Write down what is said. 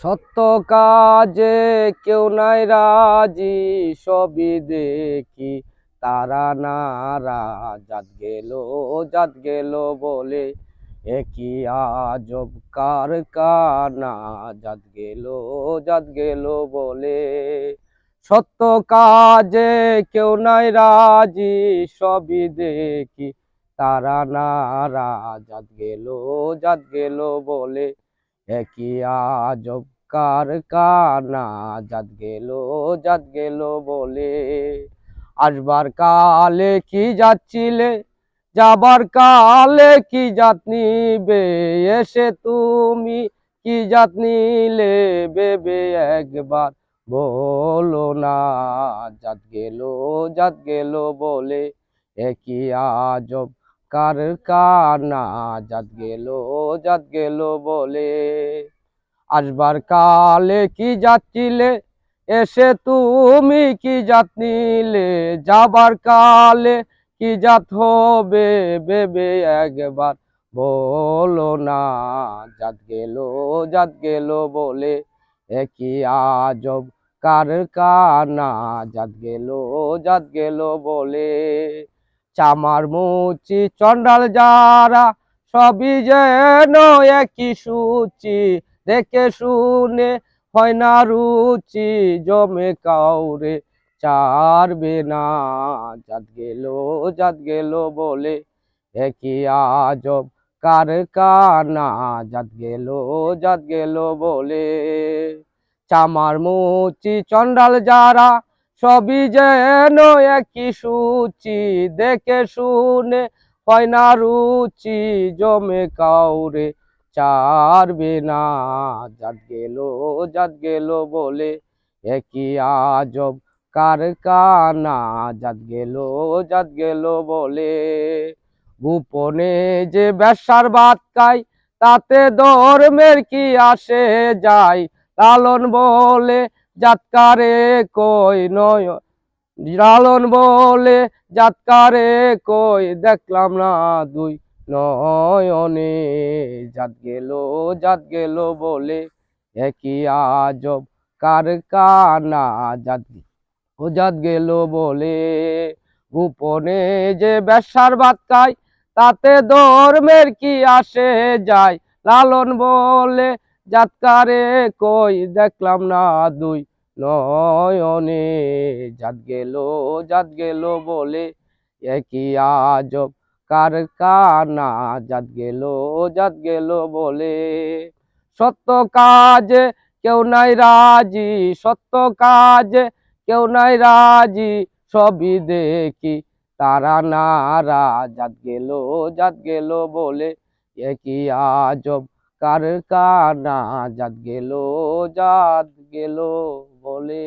সত্য কাজে কেউ নাই রাজি, সবই দেখি। তারা নারা, জাত গেল জাত গেল বলে। একই আজব কারখানা, জাত গেল জাত গেল বলে। সত্য কাজে কেউ নাই রাজি, সবই দেখি। তারা নারা, জাত গেল জাত গেল বলে। একই আজব কারখানা জাত গেল জাত গেল বলে। আসবার কালে কি যাচ্ছিলে যাবার কালে কি জাত নিবে? এসে তুমি কি জাত নিলে? বেবে একবার বলো না। জাত গেল জাত গেল বলে। একই আজব কারখানা জাত গেল জাত গেল বলে। আসবার কালে কি যাচ্ছিলে এসে তুমি কি জাত নিলে? যাবার কালে কি জাত হবে বেবে একবার বলো না। জাত গেল জাত গেল বলে একই আজব? কারখানা জাত গেল জাত গেল বলে। চামার মুচি চন্ডাল যারা, সবই যেন একই সূচি। দেখে শুনে হয় না রুচি, জমে কাউরে চারবে না। জাত গেল জাত গেল বলে একই আজব কারখানা। জাত গেল জাত গেল বলে চামার মুচি চন্ডাল যারা সবই যেন একই সূচি, দেখে শুনে হয় না রুচি, জমে কাউরে চারবে না। জাত গেল জাত গেল বলে একই আজব কারখানা। জাত গেল জাত গেল বলে গোপনে যে ব্যবসার বাদ খাই, তাতে ধর্মের কি আসে যায়? লালন বলে জাতকারে কই নয়। লালন বলে জাতকারে কই, দেখলাম না দুই নয়নে। জাত গেল জাত গেল বলে একই আজব কারখানা। জাত ও জাত গেল বলে গোপনে যে ব্যবসার বাদ খায়, তাতে ধর্মের কি আসে যায়? লালন বলে জাতকারে কই দেখলাম না দুই নয়নে। জাত গেল জাত গেল বলে একই আজব কারখানা। জাত গেল জাত গেল বলে সত্য কাজে কেউ নাই রাজি, সত্য কাজে কেউ নাই রাজি, সবই দেখি তারা নারা। জাত গেল জাত গেল বলে একই আজব কারখানা জাত গেল জাত গেল বলে।